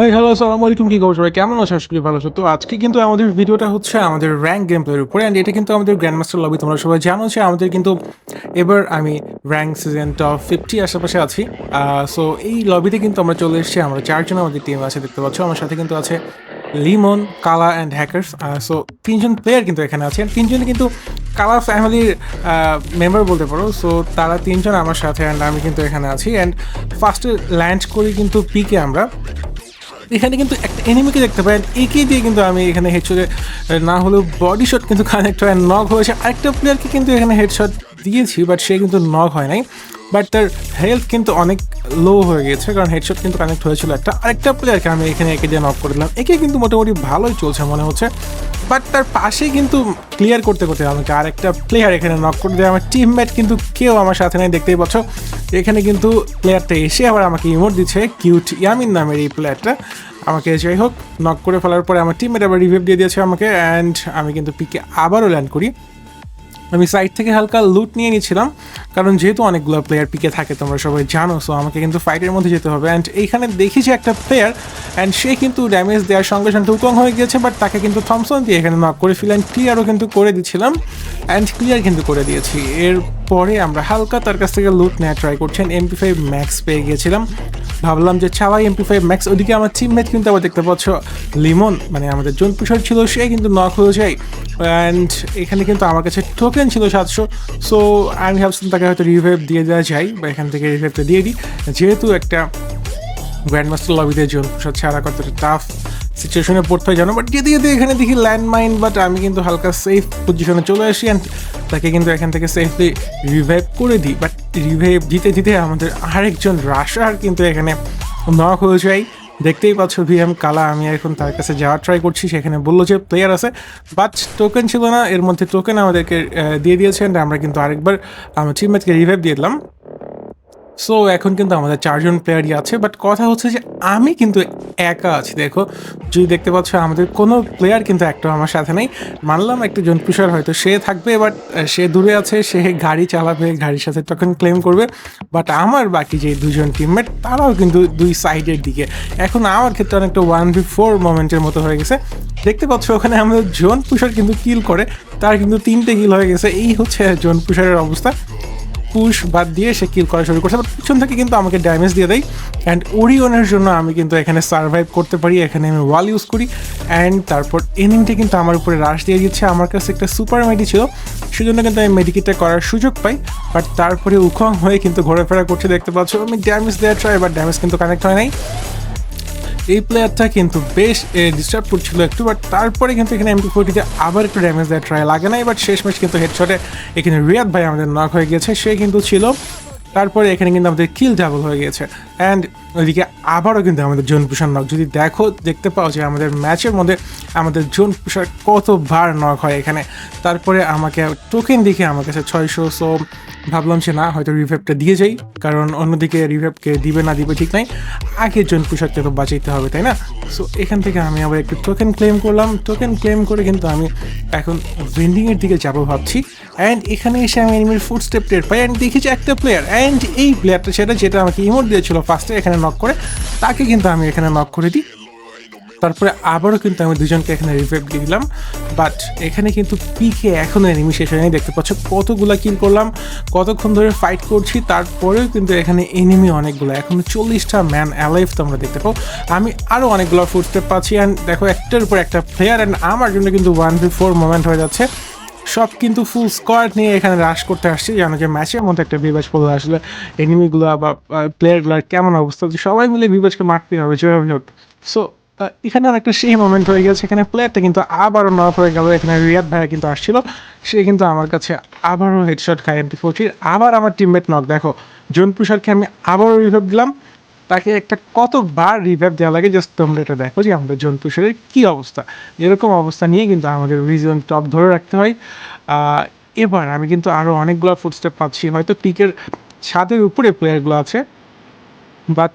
Hi hello আসসালামু আলাইকুম, কি খবর সবাই? কেমন আছো? আশা ভালো আছো। তো আজকে কিন্তু আমাদের ভিডিওটা হচ্ছে আমাদের র্যাঙ্ক গেম প্লের উপরে অ্যান্ড এটা কিন্তু আমাদের গ্র্যান্ড মাস্টার লবি তোমরা সবাই জানো যে আমাদের কিন্তু এবার আমি র্যাঙ্ক সিজন টপ ফিফটি আশেপাশে আছি। সো এই লবিতে কিন্তু আমরা চলে এসেছি, আমরা চারজন আমাদের টিম আছে, দেখতে পাচ্ছ। আমার সাথে কিন্তু আছে Limon Kala and hackers so তিনজন প্লেয়ার কিন্তু এখানে আছে তিনজন কিন্তু কালা ফ্যামিলির মেম্বার বলতে পারো। সো তারা তিনজন আমার সাথে অ্যান্ড আমি কিন্তু এখানে আছি। অ্যান্ড ফার্স্টে ল্যান্ড করি কিন্তু পিকে আমরা। এখানে কিন্তু একটা এনিমিকে দেখতে পাই একে দিয়ে কিন্তু আমি এখানে হেডশটে না হলেও বডি শট কিন্তু কানেক্ট হয় নক হয়েছে। আরেকটা প্লেয়ারকে কিন্তু এখানে হেডশট দিয়েছি বাট সে কিন্তু নক হয় নাই। বাট তার হেলথ কিন্তু অনেক লো হয়ে গেছে, কারণ হেডশট কিন্তু কানেক্ট হয়েছিল একটা, আরেকটা প্লেয়ারকে আমি এখানে একে দিয়ে নক করে দিলাম। একে কিন্তু মোটামুটি ভালোই চলছে মনে হচ্ছে। বাট তার পাশেই কিন্তু ক্লিয়ার করতে করতে আমাকে আরেকটা প্লেয়ার এখানে নক করে দেয়। আমার টিমমেট কিন্তু কেউ আমার সাথে নেই, দেখতেই পাচ্ছ। এখানে কিন্তু প্লেয়ারটা এসে আবার আমাকে ইমোট দিচ্ছে কিউট ইয়ামিন নামের এই প্লেয়ারটা আমাকে যাই হোক নক করে ফেলার পরে আমার টিমমেট আবার রিভিউ দিয়ে দিয়েছে আমাকে অ্যান্ড আমি কিন্তু পিকে আবারও ল্যান্ড করি। আমি সাইড থেকে হালকা লুট নিয়ে নিয়েছিলাম, কারণ যেহেতু অনেকগুলো প্লেয়ার পিকে থাকে, তোমরা সবাই জানো সো আমাকে কিন্তু ফাইটের মধ্যে যেতে হবে। অ্যান্ড এইখানে দেখি যে একটা প্লেয়ার অ্যান্ড সে কিন্তু ড্যামেজ দেওয়ার সঙ্গে সঙ্গে উকং হয়ে গিয়েছে বাট তাকে কিন্তু থমসন দিয়ে এখানে নক করে ফেলেন ক্লিয়ারও কিন্তু করে দিচ্ছিলাম অ্যান্ড ক্লিয়ার কিন্তু করে দিয়েছি। এরপরে আমরা হালকা তার কাছ থেকে লুট নেওয়া ট্রাই করছেন এমপি ফাইভ ম্যাক্স পেয়ে গিয়েছিলাম। ভাবলাম যে চালাই এমপি ফাইভ ম্যাক্স ওদিকে আমার টিমমেট কিন্তু আবার দেখতে পাচ্ছ, লিমন মানে আমাদের জন পুষার ছিল, সে কিন্তু নক হয়ে যায়। অ্যান্ড এখানে কিন্তু আমার কাছে টোকেন ছিল সাতশো সো আমি ভাবছিলাম তাকে হয়তো রিভাইভ দিয়ে দেওয়া যায়, বা এখান থেকে রিভাইভটা দিয়ে দিই। যেহেতু একটা গ্র্যান্ড মাস্টার লবিতে জন পুষার ছাড়া কতটা টাফ সিচুয়েশনে পড়তে হয় জানো বাট যেতে যেতে এখানে দেখি ল্যান্ডমাইন বাট আমি কিন্তু হালকা সেফ পজিশনে চলে আসি। অ্যান্ড তাকে কিন্তু এখান থেকে সেফলি রিভাইভ করে দিই। বাট রিভাইভ দিতে দিতে আমাদের আরেকজন রাশার কিন্তু এখানে নক হয়ে যায়। দেখতেই পাচ্ছ ভিএম কালা, আমি এখন তার কাছে যাওয়ার ট্রাই করছি, সেখানে বলল যে প্লেয়ার আছে। বাট টোকেন ছিল না, এর মধ্যে টোকেন আমাদেরকে দিয়ে দিয়েছেন আমরা কিন্তু আরেকবার, আমার টিমমেটকে রিভাইভ দিয়ে দিলাম। সো এখন কিন্তু আমাদের চারজন প্লেয়ারই আছে বাট কথা হচ্ছে যে আমি কিন্তু একা আছি। দেখো, যদি দেখতে পাচ্ছ, আমাদের কোনো প্লেয়ার কিন্তু একটা আমার সাথে নেই। মানলাম একটা জন পুষার হয়তো সে থাকবে বাট সে দূরে আছে, সে গাড়ি চালাবে, গাড়ির সাথে তখন ক্লেম করবে। বাট আমার বাকি যে দুজন টিমমেট তারাও কিন্তু দুই সাইডের দিকে। এখন আমার ক্ষেত্রে অনেকটা ওয়ান বি ফোর মোমেন্টের মতো হয়ে গেছে। দেখতে পাচ্ছ, ওখানে আমাদের জোন পুষার কিন্তু কিল করে, তার কিন্তু তিনটে কিল হয়ে গেছে। এই হচ্ছে জোন পুষারের অবস্থা। পুশ বাদ দিয়ে সে কিল করা শুরু করছে। পিছন থেকে কিন্তু আমাকে ড্যামেজ দিয়ে দেয়। অ্যান্ড ওরিয়নের জন্য আমি কিন্তু এখানে সার্ভাইভ করতে পারি। এখানে আমি ওয়াল ইউজ করি। অ্যান্ড তারপর এনিংটি কিন্তু আমার উপরে রাশ দিয়ে দিচ্ছে। আমার কাছে একটা সুপার মেডি ছিল। সেজন্য কিন্তু আমি মেডিকেটটা করার সুযোগ পাই। বাট তারপরে উখং হয়ে কিন্তু ঘোরাফেরা করছে। দেখতে পাচ্ছ, আমি ড্যামেজ দেওয়ার ট্রাই বাট ড্যামেজ কিন্তু কানেক্ট হয় নাই। এই প্লেয়ারটা কিন্তু বেশ ডিস্টার্ব করছিল একটু বাট তারপরে কিন্তু এখানে এমপি ফোর্টিতে আবার একটু ড্যামেজ দেওয়ার ট্রাই লাগে নাই বাট শেষ ম্যাচ কিন্তু হেডশটে এখানে রিয়াদ ভাই আমাদের নক হয়ে গেছে, সে কিন্তু ছিল। তারপরে এখানে কিন্তু আমাদের কিল ডাবল হয়ে গিয়েছে অ্যান্ড ওইদিকে আবারও কিন্তু আমাদের জোন পুষার নক যদি দেখো, দেখতে পাও যে আমাদের ম্যাচের মধ্যে আমাদের জোন পুষার কতবার নক হয় এখানে। তারপরে আমাকে টোকেন দেখে আমার কাছে ছয়শো সো ভাবলাম যে না, হয়তো রিভেপটা দিয়ে যাই। কারণ অন্যদিকে রিভেপকে দিবে না দিবে ঠিক নাই। আগে জন পোশাককে তো বাঁচাইতে হবে, তাই না? সো এখান থেকে আমি আবার একটু টোকেন ক্লেম করলাম। টোকেন ক্লেম করে কিন্তু আমি এখন ভেন্ডিংয়ের দিকে যাব ভাবছি। অ্যান্ড এখানে এসে আমি এনিমির ফুড স্টেপ টের পাই। অ্যান্ড দেখেছি একটা প্লেয়ার অ্যান্ড এই প্লেয়ারটা সেটা, যেটা আমাকে ইমোট দিয়েছিল ফার্স্টে এখানে নক করে, তাকে কিন্তু আমি এখানে নক করে দিই। তারপরে আবারও কিন্তু আমি দুজনকে এখানে রিভাইভ দিয়ে দিলাম। বাট এখানে কিন্তু পিকে এখনও এনিমি শেষ হয়নি, দেখতে পাচ্ছ কতগুলা কিল করলাম, কতক্ষণ ধরে ফাইট করছি, তারপরেও কিন্তু এখানে এনিমি অনেকগুলো। এখনও চল্লিশটা ম্যান অ্যালাইভ তোমরা দেখতে পাও। আমি আরও অনেকগুলো ফুটস্টেপ পাচ্ছি। অ্যান্ড দেখো, একটার উপর একটা প্লেয়ার অ্যান্ড আমার জন্য কিন্তু ওয়ান বি ফোর মোমেন্ট হয়ে যাচ্ছে। সব কিন্তু ফুল স্কোয়াড নিয়ে এখানে রাশ করতে আসছে। জানো যে ম্যাচের মধ্যে একটা বিবাজ পড়লে আসলে এনিমিগুলো বা প্লেয়ারগুলোর কেমন অবস্থা? সবাই মিলে বিবাজকে মারতে হবে যেভাবে হোক। সো এখানে একটা সেই মোমেন্ট হয়ে গেছে, এখানে প্লেয়ারটা কিন্তু আবারও নক হয়ে গেল। এখানে রিয়াদ ভাইয়া কিন্তু আসছিল। সে কিন্তু আমার কাছে আবারও হেডশট খায় এমপি আবার আমার টিমমেট নক দেখো জোন পুষারকে আমি আবারও রিভাইভ দিলাম। তাকে একটা কতবার রিভাইভ দেওয়া লাগে জাস্ট তোমরা এটা দেখো যে আমাদের জন তুষারের কী অবস্থা। এরকম অবস্থা নিয়ে কিন্তু আমাদের রিজন টপ ধরে রাখতে হয়। এবার আমি কিন্তু আরও অনেকগুলো ফুটস্টেপ পাচ্ছি। হয়তো পিকের ছাদের উপরে প্লেয়ারগুলো আছে বাট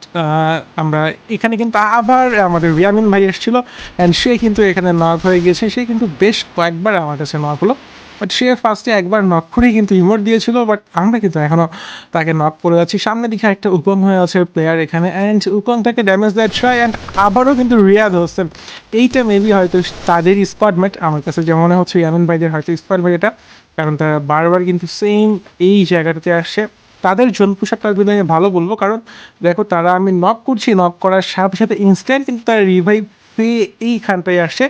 আমরা এখানে কিন্তু আবার আমাদের রিয়ামিন ভাই এসেছিল অ্যান্ড সে কিন্তু এখানে নক হয়ে গেছে। সে কিন্তু বেশ কয়েকবার আমার কাছে নক হলো। বাট সে ফার্স্টে একবার নক করেই কিন্তু ইমোট দিয়েছিল বাট আমরা কিন্তু এখনও তাকে নক করে যাচ্ছি। সামনে দিকে একটা উপম হয়ে আছে প্লেয়ার এখানে অ্যান্ড উপম তাকে ড্যামেজ দেয় ট্রাই অ্যান্ড আবারও কিন্তু রিয়াদ হোসেন এইটা মেবি হয়তো তাদের স্পটমেট আমার কাছে যেমন মনে হচ্ছে ইয়ামিন ভাইদের হয়তো স্পটমেট এটা, কারণ তারা বারবার কিন্তু সেম এই জায়গাটাতে আসছে। তাদের জোন পোশাকটা যদি আমি ভালো বলব, কারণ দেখো তারা আমি নক করছি নক করার সাথে সাথে ইনস্ট্যান্ট কিন্তু তারা রিভাইভ পেয়ে এইখানটায় আসছে।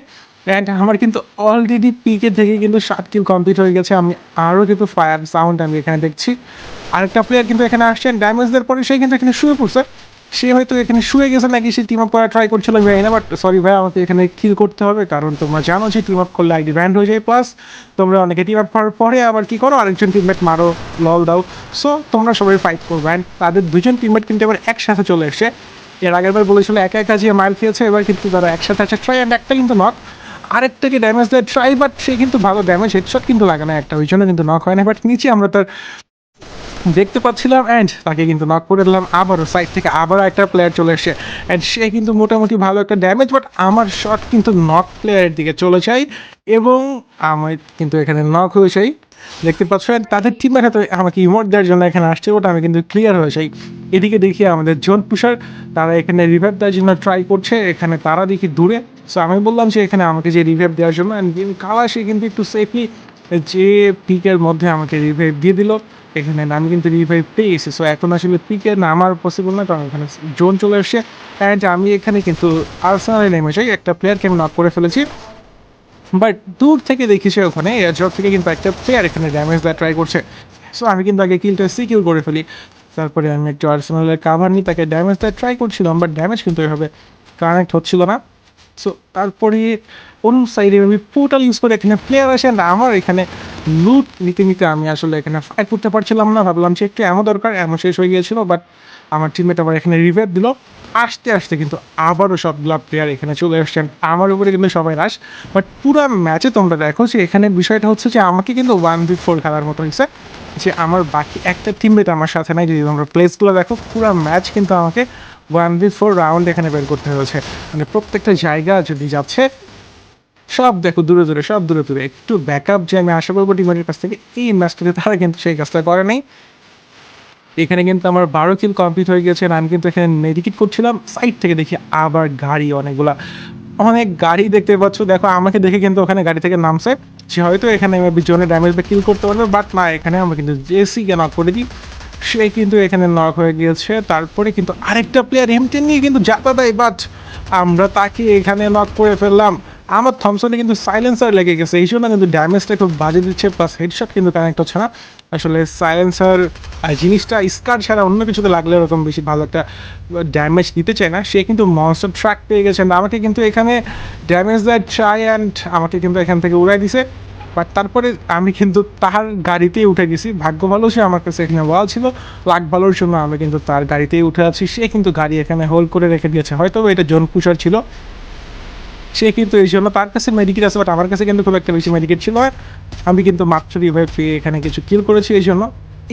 অ্যান্ড আমার কিন্তু অলরেডি পিকে থেকে কিন্তু সাত কিল কমপ্লিট হয়ে গেছে। আমি আরও কিন্তু ফায়ার সাউন্ড আমি এখানে দেখছি। আরেকটা প্লেয়ার কিন্তু এখানে আসছেন ড্যামেজ দেওয়ার পরে সে কিন্তু এখানে শুয়ে পড়ছে। সে হয়তো এখানে শুয়ে গেছে নাকি সে টিম আপ করা ট্রাই করছিল জানি না বাট সরি ভাই, আমাকে এখানে কিল করতে হবে, কারণ তোমরা জানো যে টিম আপ করলে আইডি ব্যান্ড হয়ে যায় প্লাস তোমরা অনেকে টিম আপ করার পরে আবার কী করো, আরেকজন টিমমেট মারো লল দাও। সো তোমরা সবাই ফাইট করবে অ্যান্ড তাদের দুজন টিমমেট কিন্তু এবার একসাথে চলে এসছে। এর আগের বার বলেছিল, একা একা যে মাইল খেয়েছে, এবার কিন্তু তারা একসাথে আছে ট্রাই অ্যান্ড একটা কিন্তু আরেকটাকে ড্যামেজ দেয়। ট্রাই বাট সে কিন্তু ভালো ড্যামেজ হেডশট কিন্তু লাগে না একটা, ওই জন্য কিন্তু নক হয় না। বাট নিচে আমরা তার দেখতে পাচ্ছিলাম অ্যান্ড তাকে কিন্তু নক করে দিলাম। আবারও সাইড থেকে আবারও একটা প্লেয়ার চলে এসে। অ্যান্ড সে কিন্তু মোটামুটি ভালো একটা ড্যামেজ বাট আমার শট কিন্তু নক প্লেয়ারের দিকে চলে যাই এবং আমি কিন্তু এখানে নক হয়ে যাই। দেখতে পাচ্ছ তাদের টিমের হাতে আমাকে ইমোট দেওয়ার জন্য এখানে আসছে ওটা আমি কিন্তু ক্লিয়ার হয়ে যাই। এদিকে দেখি আমাদের জোন পুষার তারা এখানে রিভাইভ দেওয়ার জন্য ট্রাই করছে। এখানে তারা দেখি দূরে সো আমি বললাম যে এখানে আমাকে যে রিভাইভ দেওয়ার জন্য অ্যান্ড গেম কালা সে কিন্তু একটু সেফলি যে পিকের মধ্যে আমাকে রিভাইভ দিয়ে দিল। এখানে আমি কিন্তু রিভাইভ পেয়ে সো এখন আসলে পিকে নামার পসিবল না, কারণ এখানে জোন চলে এসছে অ্যান্ড আমি এখানে কিন্তু আর্সেনালে নেমে যাই। একটা প্লেয়ারকে আমি নক করে ফেলেছি। বাট দূর থেকে দেখি সে ওখানে এয়ারড্রপ থেকে কিন্তু একটা প্লেয়ার এখানে ড্যামেজ দেওয়া ট্রাই করছে। সো আমি কিন্তু আগে কিলটা সিকিউর করে ফেলি। তারপরে আমি একটু আর্সেনালের কাভার নিই, তাকে ড্যামেজ দেওয়া ট্রাই করছিলাম বাট ড্যামেজ কিন্তু এভাবে কানেক্ট হচ্ছিল না। সো তারপরে অন্য সাইডে আমি পোর্টাল ইউজ করে এখানে প্লেয়ার আসে না আমার এখানে লুট নিতে নিতে আমি আসলে এখানে ফাইট করতে পারছিলাম না। ভাবলাম যে একটু এমন দরকার এমন শেষ হয়ে গিয়েছিল বাট আমার টিমমেট আবার এখানে রিভাইভ দিল। আসতে আসতে কিন্তু আবারও সবগুলো প্লেয়ার এখানে চলে আসছেন আমার উপরে কিন্তু সবাই রাস বাট পুরো ম্যাচে তোমরা দেখো যে এখানে বিষয়টা হচ্ছে যে আমাকে কিন্তু ওয়ান বি ফোর খেলার মতো হয়েছে যে আমার বাকি একটা টিমমেট আমার সাথে নাই। যদি তোমরা প্লেসগুলো দেখো, পুরো ম্যাচ কিন্তু আমাকে ওয়ান বি ফোর রাউন্ড এখানে বের করতে হয়েছে। মানে প্রত্যেকটা জায়গা যদি যাচ্ছে, সব দেখো, দূরে দূরে, সব দূরে দূরে। একটু ব্যাকআপ যে আমি আশা করব টিমের কাছ থেকে, এই ম্যাচটাতে তারা কিন্তু সেই কাজটা করে নাই। এখানে কিন্তু আমার বারো কিল কমপ্লিট হয়ে গেছে আমি কিন্তু এখানে মেডিকেট করছিলাম। সাইড থেকে দেখি আবার গাড়ি অনেকগুলা, অনেক গাড়ি দেখতে পাচ্ছ। দেখো, আমাকে দেখে কিন্তু ওখানে গাড়ি থেকে নামছে। সে হয়তো এখানে আমি জোনে ড্যামেজ বা কিল করতে পারবে বাট না, এখানে আমরা কিন্তু জেসিকে নক করে দিই। সে কিন্তু এখানে নক হয়ে গিয়েছে। তারপরে কিন্তু আরেকটা প্লেয়ার এমটেন নিয়ে কিন্তু যাতা দেয় বাট আমরা তাকে এখানে নক করে ফেললাম। আমার থমসনে কিন্তু সাইলেন্সার লেগে গেছে। এই জন্য কিন্তু ড্যামেজটা খুব বাজে দিচ্ছে প্লাস হেডশট কিন্তু কানেক্ট হচ্ছে না। আসলে সাইলেন্সার জিনিসটা স্কার ছাড়া অন্য কিছুতে লাগলে ওরকম বেশি ভালো একটা ড্যামেজ দিতে চায় না। সে কিন্তু মনস্টার ট্র্যাক পেয়ে গেছে। আমাকে কিন্তু এখানে ড্যামেজ দেয় ট্রাই অ্যান্ড আমাকে কিন্তু এখান থেকে উড়াই দিছে। বাট তারপরে আমি কিন্তু তার গাড়িতেই উঠে গেছি। ভাগ্য ভালো, সে আমার কাছে এখানে ওয়াল ছিল। লাখ ভালোর জন্য আমি কিন্তু তার গাড়িতেই উঠে আছি। সে কিন্তু গাড়ি এখানে হোল্ড করে রেখে দিয়েছে। হয়তো এটা জোন পুষার ছিল। সে কিন্তু এই জন্য তার কাছে মেডিকেট আছে বাট আমার কাছে কিন্তু খুব একটা বেশি মেডিকেট ছিল আমি কিন্তু মাত্র রিভাইভ পেয়ে এখানে কিছু কিল করেছি এই জন্য।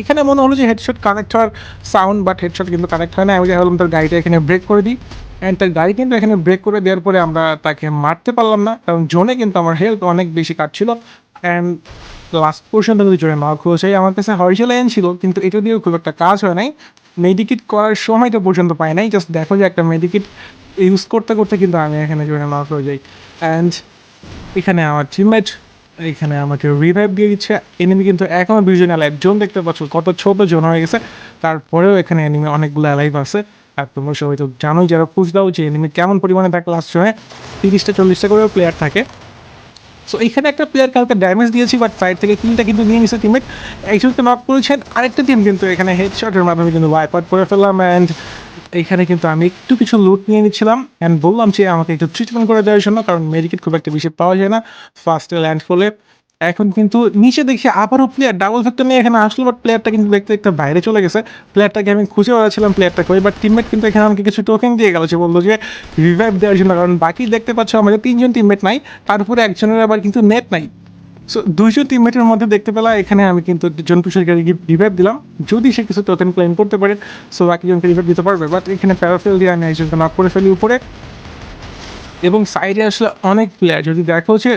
এখানে মনে হলো যে হেডশট কানেক্ট হওয়ার সাউন্ড বাট হেডশট কিন্তু কানেক্ট হয় না। আমি ভাবলাম তার গাড়িটা এখানে ব্রেক করে দিই। অ্যান্ড তার গাড়ি কিন্তু এখানে ব্রেক করে দেওয়ার পরে আমরা তাকে মারতে পারলাম না। কারণ জোনে কিন্তু আমার হেলথ অনেক বেশি কাটছিল। অ্যান্ড লাস্ট পোর্শনটা যদি জোরে নক হয়ে যায় আমার কাছে হরিশাল লাইন ছিল, কিন্তু এটা দিয়েও খুব একটা কাজ হয় নাই। মেডিকেট করার সময়টা পর্যন্ত পাই নাই জাস্ট দেখো যে একটা মেডিকেট ইউজ করতে করতে কিন্তু আমি এখানে জোরে নক হয়ে যাই। অ্যান্ড এখানে আমার টিমমেট এখানে আমাকে রিভাইভ দিয়ে দিচ্ছে। এনিমি কিন্তু এখনও দুইজন অ্যালাইভ জোন দেখতে পাচ্ছ, কত ছোট জোন হয়ে গেছে। তারপরেও এখানে এনিমি অনেকগুলো অ্যালাইভ আছে। আর তোমরা সবাই তো জানোই, যারা পুষ দাও যে এনিমি কেমন পরিমাণে থাকে লাস্ট সময়, তিরিশটা, চল্লিশটা করেও প্লেয়ার থাকে। সো এখানে একটা প্লেয়ার কালকে ড্যামেজ দিয়েছি বাট সাইড থেকে কিলটা কিন্তু নিয়ে নিছে টিমমেট একজনকে নক করেছেন আরেকটা টিম কিন্তু এখানে হেডশটের মাধ্যমে কিন্তু ওয়াইপ আউট করে ফেললাম অ্যান্ড এইখানে কিন্তু আমি একটু কিছু লুট নিয়ে নিচ্ছিলাম অ্যান্ড বললাম যে আমাকে একটু ট্রিটমেন্ট করে দেওয়ার জন্য, কারণ মেডিকেট খুব একটা বেশি পাওয়া যায় না। ফার্স্টে ল্যান্ড করলে এখন কিন্তু নিচে দেখি আবারও প্লেয়ার ডাবল ফ্যাক্টর নিয়ে এখানে আসলো বাট প্লেয়ারটা কিন্তু দেখতে দেখতে বাইরে চলে গেছে। প্লেয়ারটাকে আমি খুঁজে বেড়াচ্ছিলাম প্লেয়ারটা কই বাট টিমমেট কিন্তু এখানে আমাকে কিছু টোকেন দিয়ে গেল সে বলল যে রিভাইভ দেওয়ার জন্য, কারণ বাকি দেখতে পাচ্ছ আমাদের তিনজন টিমমেট নাই, তার উপরে একজনের আবার কিন্তু নেট নাই। সো দুইজন টিমমেটের মধ্যে দেখতে পেলা এখানে আমি কিন্তু জন পুষারকে রিভাইভ দিলাম। যদি সে কিছু টোকেন ক্লেম করতে পারে সো বাকি জনকে রিভাইভ দিতে পারবে বাট এখানে প্যারাফেল দিয়ে আমি একজনকে নক করে ফেলি উপরে। এবং সাইডে আসলে অনেক প্লেয়ার যদি দেখো যে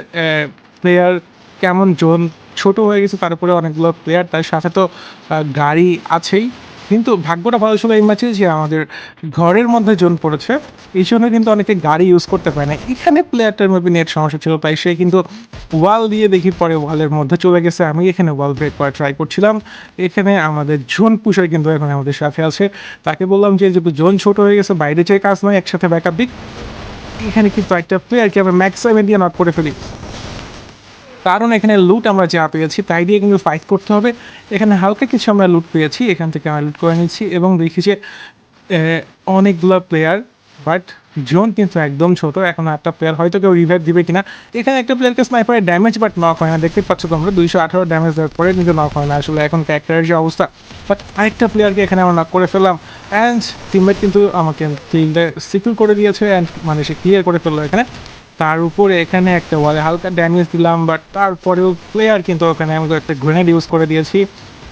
প্লেয়ার কেমন জোন ছোট হয়ে গেছে, তারপরে অনেকগুলো প্লেয়ার তার সাথে তো গাড়ি আছেই। কিন্তু ভাগ্যটা ভালো ছিল এই ম্যাচে যে আমাদের ঘরের মধ্যে জোন পড়েছে। এই জন্য কিন্তু অনেকে গাড়ি ইউজ করতে পারে না। এখানে প্লেয়ারটার মেবি নেট সমস্যা ছিল, তাই সে কিন্তু ওয়াল দিয়ে দেখি পরে ওয়ালের মধ্যে চলে গেছে। আমি এখানে ওয়াল ব্রেক করা ট্রাই করছিলাম। এখানে আমাদের জোন পুষার কিন্তু এখন আমাদের সাথে আছে। তাকে বললাম যে জোন ছোট হয়ে গেছে, বাইরে চেয়ে কাজ নয় একসাথে ব্যাকআপ দিক। এখানে কিন্তু একটা প্লেয়ারকে আমরা ম্যাক্সিমাম দিয়ে নট করে ফেলি। কারণ এখানে লুট আমরা যা পেয়েছি, তাই দিয়ে কিন্তু ফাইট করতে হবে। এখানে হালকা কিছু আমরা লুট পেয়েছি, এখান থেকে আমরা লুট করে নিচ্ছি এবং দেখি যে অনেকগুলো প্লেয়ার বাট জোন কিন্তু একদম ছোট, এখন একটা প্লেয়ার হয়তো কেউ রিভাইভ দিবে কিনা। এখানে একটা প্লেয়ারকে স্নাইপারের ড্যামেজ বাট নক হয় না। দেখতে পাচ্ছ তোমরা, দুইশো আঠারো ড্যামেজ দেওয়ার পরে কিন্তু নক হয় না। আসলে এখন ক্যারেক্টারের যে অবস্থা বাট আরেকটা প্লেয়ারকে এখানে আমরা নক করে ফেললাম। অ্যান্ড টিমমেট কিন্তু আমাকে ফিল্ডে সিকিউর করে দিয়েছে অ্যান্ড মানে সে ক্লিয়ার করে ফেলল এখানে। তার উপরে এখানে একটা ওয়ালে হালকা ড্যামেজ দিলাম বাট তারপরেও প্লেয়ার কিন্তু ওখানে আমি একটা গ্রেনেড ইউজ করে দিয়েছি।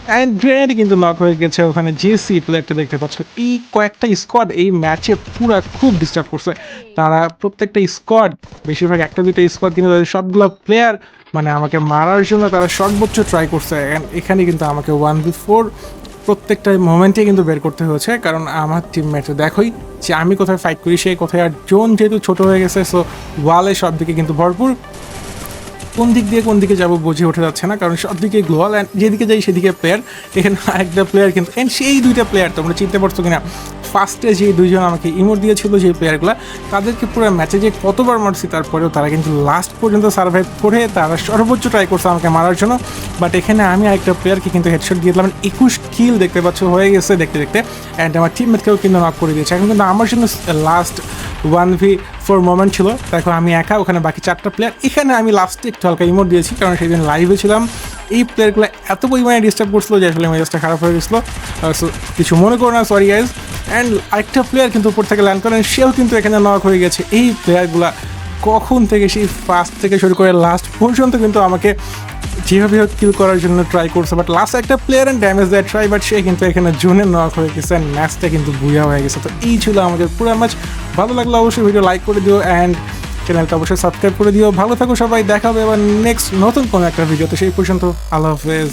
অ্যান্ড গ্রেনেড কিন্তু নক হয়ে গেছে ওখানে জেসি প্লেয়ারটা দেখতে পাচ্ছ। এই কয়েকটা স্কোয়াড এই ম্যাচে পুরো খুব ডিস্টার্ব করছে। তারা প্রত্যেকটা স্কোয়াড বেশিরভাগ একটা দুটো স্কোয়াড কিন্তু তাদের সবগুলো প্লেয়ার মানে আমাকে মারার জন্য তারা সর্বোচ্চ ট্রাই করছে। এখানে কিন্তু আমাকে ওয়ান বি ফোর প্রত্যেকটা মোমেন্টে কিন্তু বের করতে হয়েছে, কারণ আমার টিমমেট দেখোই যে আমি কোথায় ফাইট করি সেই কোথায়, আর জোন যেহেতু ছোট হয়ে গেছে সো ওয়ালে সব দিকে কিন্তু ভরপুর। কোন দিক দিয়ে কোন দিকে যাব বুঝে ওঠা যাচ্ছে না, কারণ সব দিকে গ্লোয়াল অ্যান্ড যেদিকে যাই সেদিকে প্লেয়ার এখানে আরেকটা প্লেয়ার কিন্তু অ্যান্ড সেই দুইটা প্লেয়ার তোমরা চিনতে পারছ কিনা? ফার্স্টে যে দুইজন আমাকে ইমোট দিয়েছিল যে প্লেয়ারগুলো, তাদেরকে পুরো ম্যাচে যে কতবার মারছি তারপরেও তারা কিন্তু লাস্ট পর্যন্ত সার্ভাইভ করে তারা সর্বোচ্চ ট্রাই করছে আমাকে মারার জন্য। বাট এখানে আমি আরেকটা প্লেয়ারকে কিন্তু হেডশট দিয়ে দিলাম। একুশ কিল দেখতে পাচ্ছ, হয়ে গেছে দেখতে দেখতে। অ্যান্ড আমার টিমমেটকেও কিন্তু নক করে দিয়েছে। এখন কিন্তু আমার জন্য last one V four moment ছিল। দেখো আমি একা, ওখানে বাকি চারটা প্লেয়ার এখানে আমি লাস্টে একটু হালকা ইমোট দিয়েছি, কারণ সেদিন লাইভে ছিলাম। এই প্লেয়ারগুলো এত পরিমাণে ডিস্টার্ব করছিল যে আসলে মেজাজটা খারাপ হয়ে গেছিল। কিছু মনে করো না সরি গাইজ অ্যান্ড আরেকটা প্লেয়ার কিন্তু উপর থেকে ল্যান্ড করেন, সেও কিন্তু এখানে নক হয়ে গেছে। এই প্লেয়ারগুলা কখন থেকে সেই ফার্স্ট থেকে শুরু করে লাস্ট পর্যন্ত কিন্তু আমাকে যেভাবে কিল করার জন্য ট্রাই করছে। বাট লাস্ট একটা প্লেয়ার অ্যান্ড ড্যামেজ দেয় ট্রাই বাট সে কিন্তু এখানে জোনে নক হয়ে গেছে অ্যান্ড ম্যাচটা কিন্তু বুয়া হয়ে গেছে। তো এই ছিল আমাদের পুরো ম্যাচ ভালো লাগল অবশ্যই ভিডিও লাইক করে দিও অ্যান্ড চ্যানেলটা অবশ্যই সাবস্ক্রাইব করে দিও। ভালো থাকো সবাই দেখাবে এবার নেক্সট নতুন কোনো একটা ভিডিওতে। সেই পর্যন্ত আল্লাহ হাফেজ।